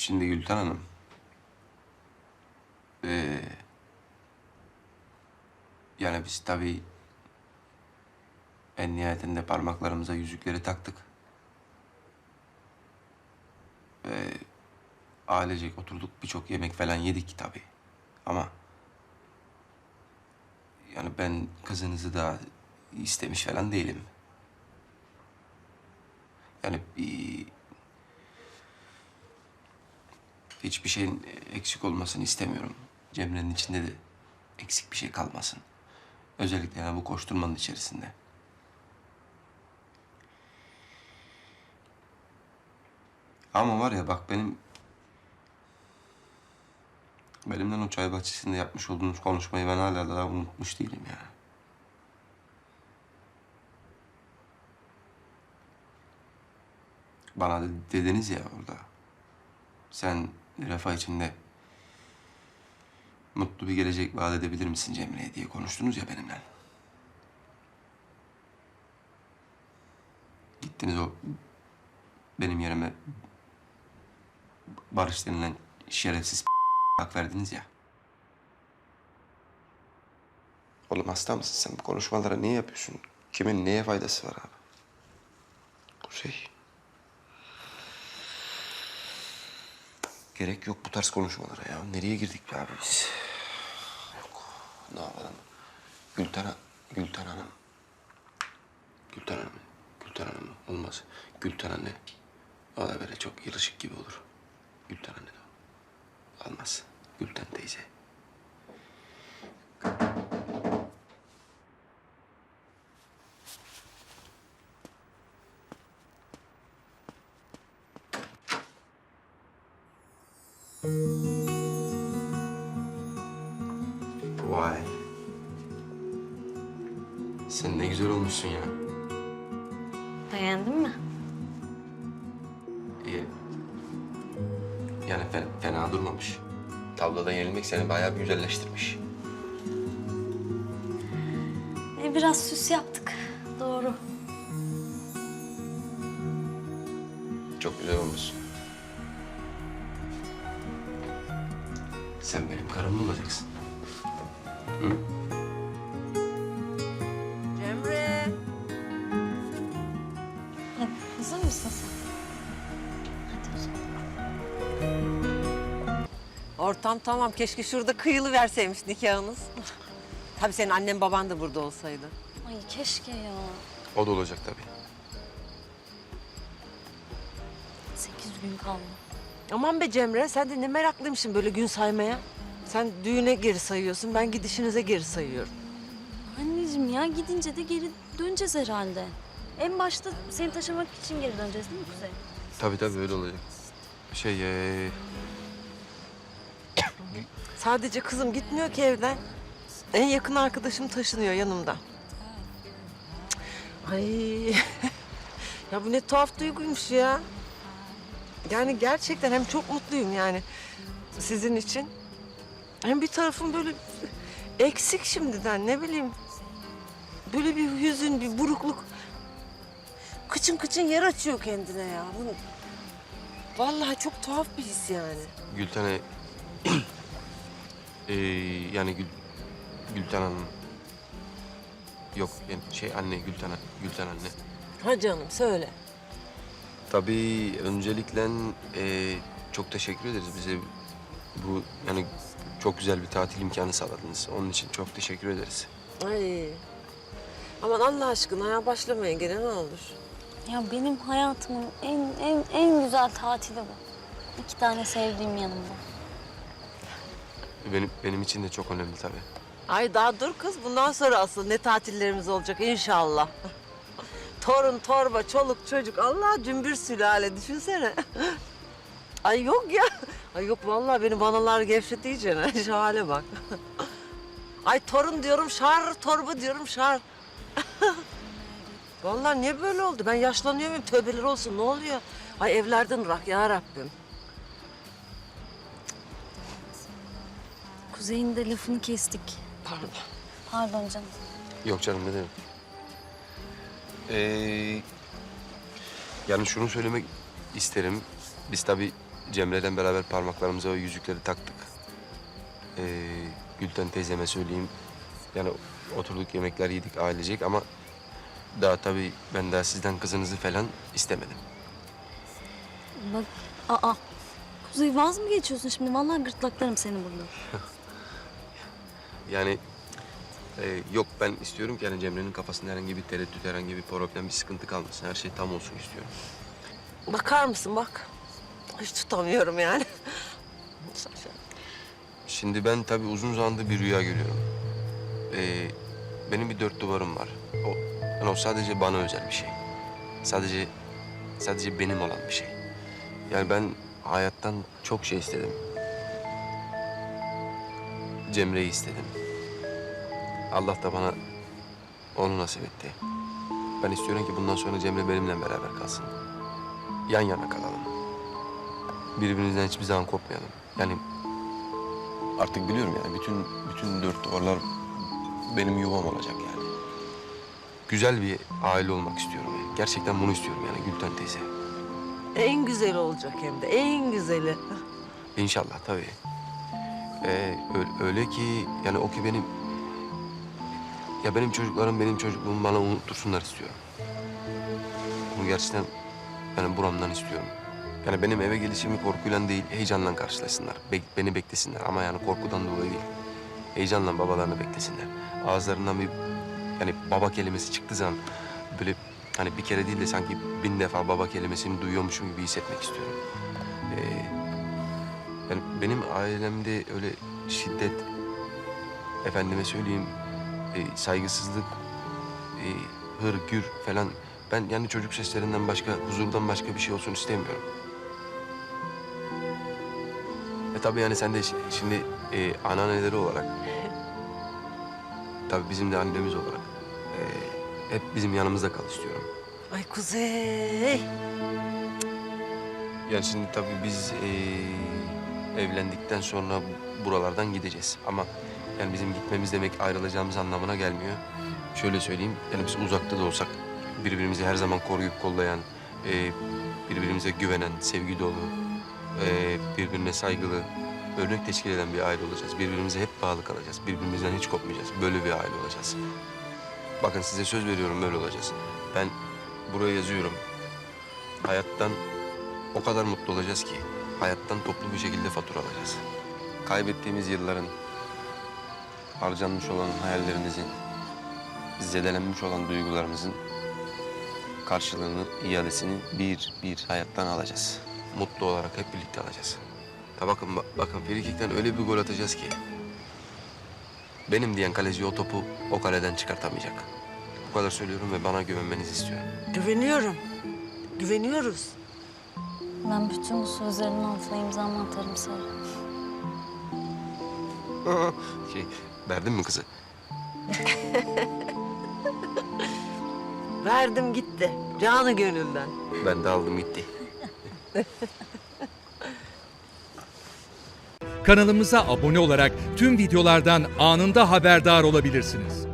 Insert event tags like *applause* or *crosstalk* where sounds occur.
Şimdi Gülten Hanım. Ee, yani biz tabii en nihayetinde parmaklarımıza yüzükleri taktık. Ve ailecek oturduk birçok yemek falan yedik tabii. Ama yani ben kızınızı da istemiş falan değilim. Yani bir hiçbir şeyin eksik olmasını istemiyorum. Cemre'nin içinde de eksik bir şey kalmasın. Özellikle yani bu koşturmanın içerisinde. Ama var ya bak benim... Benimle o çay bahçesinde yapmış olduğunuz konuşmayı ben hala daha unutmuş değilim ya. Bana de- dediniz ya orada. Sen refah içinde mutlu bir gelecek vaat edebilir misin Cemre'ye diye konuştunuz ya benimle. Gittiniz o benim yerime Barış denilen şerefsiz *laughs* hak verdiniz ya. Oğlum hasta mısın sen? Bu konuşmaları niye yapıyorsun? Kimin neye faydası var abi? Kuzey. Gerek yok bu tarz konuşmalara ya. Nereye girdik be abi biz? Yok. Ne yapalım? Gülten, Gülten Hanım. Gülten Hanım. Gülten Hanım olmaz. Gülten anne. O da böyle çok yılışık gibi olur. Gülten anne de. Olmaz. Gülten teyze. Vay. Sen ne güzel olmuşsun ya. Beğendin mi? İyi. Yani fe- fena durmamış. Tabloda yenilmek seni bayağı bir güzelleştirmiş. E, biraz süs yaptık. Doğru. Çok güzel olmuşsun. Sen benim karım mı olacaksın? Cemre. Hadi, hazır mısın sen? Hadi o zaman. Ortam tamam. Keşke şurada kıyılı verseymiş nikahınız. Tabii senin annen baban da burada olsaydı. Ay keşke ya. O da olacak tabii. Sekiz gün kaldı. Aman be Cemre sen de ne meraklıymışsın böyle gün saymaya. Sen düğüne geri sayıyorsun, ben gidişinize geri sayıyorum. Anneciğim ya gidince de geri döneceğiz herhalde. En başta seni taşımak için geri döneceğiz değil mi Kuzey? Tabii tabii öyle olacak. Şey ee, Sadece kızım gitmiyor ki evden. En yakın arkadaşım taşınıyor yanımda. Ay. *laughs* ya bu ne tuhaf duyguymuş ya. Yani gerçekten hem çok mutluyum yani sizin için. Hem bir tarafım böyle eksik şimdiden ne bileyim. Böyle bir hüzün, bir burukluk. Kıçın kıçın yer açıyor kendine ya. Bu, vallahi çok tuhaf bir his yani. Gülten'e *clears throat* ee, yani Gül, Gülten Hanım yok yani şey anne Gülten Gülten anne. Ha canım söyle. Tabii öncelikle ee, çok teşekkür ederiz bize bu yani çok güzel bir tatil imkanı sağladınız. Onun için çok teşekkür ederiz. Ay. Aman Allah aşkına ya başlamayın gene ne olur. Ya benim hayatımın en en en güzel tatili bu. İki tane sevdiğim yanımda. Benim benim için de çok önemli tabii. Ay daha dur kız bundan sonra asıl ne tatillerimiz olacak inşallah. Torun, torba, çoluk, çocuk. Allah cümbür sülale düşünsene. *laughs* Ay yok ya. Ay yok vallahi beni banalar gevşet iyice. *laughs* Şu hale bak. Ay torun diyorum şar, torba diyorum şar. *laughs* Vallahi niye böyle oldu? Ben yaşlanıyor muyum? Tövbeler olsun ne oluyor? Ay evlerden ırak ya Rabbim. Kuzey'in de lafını kestik. Pardon. Pardon canım. Yok canım ne demek. Ee, yani şunu söylemek isterim. Biz tabii Cemre'den beraber parmaklarımıza o yüzükleri taktık. Ee, Gülten teyzeme söyleyeyim. Yani oturduk yemekler yedik ailecek ama daha tabii ben daha sizden kızınızı falan istemedim. Bak aa. Kuzey vaz mı geçiyorsun şimdi? Vallahi gırtlaklarım seni burada. *laughs* Yani e, yok ben istiyorum ki yani Cemre'nin kafasında herhangi bir tereddüt, herhangi bir problem, bir sıkıntı kalmasın. Her şey tam olsun istiyorum. Bakar mısın bak. Hiç tutamıyorum yani. Şimdi ben tabii uzun zamandır bir rüya görüyorum. Ee, benim bir dört duvarım var. O, yani o sadece bana özel bir şey. Sadece sadece benim olan bir şey. Yani ben hayattan çok şey istedim. Cemre'yi istedim. Allah da bana onu nasip etti. Ben istiyorum ki bundan sonra Cemre benimle beraber kalsın. Yan yana kalalım. Birbirimizden hiçbir zaman kopmayalım. Yani Artık biliyorum yani bütün bütün dört duvarlar benim yuvam olacak yani. Güzel bir aile olmak istiyorum yani. Gerçekten bunu istiyorum yani Gülten teyze. En güzeli olacak hem de en güzeli. İnşallah tabii. Ee, öyle, öyle ki yani o ki benim ya benim çocuklarım benim çocukluğumu bana unuttursunlar istiyorum. Bunu gerçekten yani buramdan istiyorum. Yani benim eve gelişimi korkuyla değil, heyecanla karşılasınlar. Bek- beni beklesinler ama yani korkudan dolayı değil. Heyecanla babalarını beklesinler. Ağızlarından bir yani baba kelimesi çıktığı zaman böyle hani bir kere değil de sanki bin defa baba kelimesini duyuyormuşum gibi hissetmek istiyorum. Ee, yani benim ailemde öyle şiddet, efendime söyleyeyim, e, saygısızlık, e, hır, gür falan. Ben yani çocuk seslerinden başka, huzurdan başka bir şey olsun istemiyorum. E tabii yani sen de şi- şimdi e, anneanneleri olarak, tabii bizim de annemiz olarak e, hep bizim yanımızda kal istiyorum. Ay Kuzey. Yani şimdi tabii biz eee, evlendikten sonra buralardan gideceğiz. Ama yani bizim gitmemiz demek ayrılacağımız anlamına gelmiyor. Şöyle söyleyeyim, yani biz uzakta da olsak birbirimizi her zaman koruyup kollayan, eee, birbirimize güvenen, sevgi dolu, eee, birbirine saygılı, örnek teşkil eden bir aile olacağız. Birbirimize hep bağlı kalacağız. Birbirimizden hiç kopmayacağız. Böyle bir aile olacağız. Bakın size söz veriyorum böyle olacağız. Ben buraya yazıyorum. Hayattan o kadar mutlu olacağız ki hayattan toplu bir şekilde fatura alacağız. Kaybettiğimiz yılların, harcanmış olan hayallerimizin, zedelenmiş olan duygularımızın karşılığını, iadesini bir bir hayattan alacağız. Mutlu olarak hep birlikte alacağız. Ta bakın, ba- bakın Frikik'ten öyle bir gol atacağız ki... ...benim diyen kaleci o topu o kaleden çıkartamayacak. Bu kadar söylüyorum ve bana güvenmenizi istiyorum. Güveniyorum. Güveniyoruz. Ben bütün bu sözlerin altına imzamı atarım Serra. *laughs* şey, verdin mi kızı? *laughs* Verdim gitti. Canı gönülden. Ben de aldım gitti. Kanalımıza abone olarak tüm videolardan anında haberdar olabilirsiniz.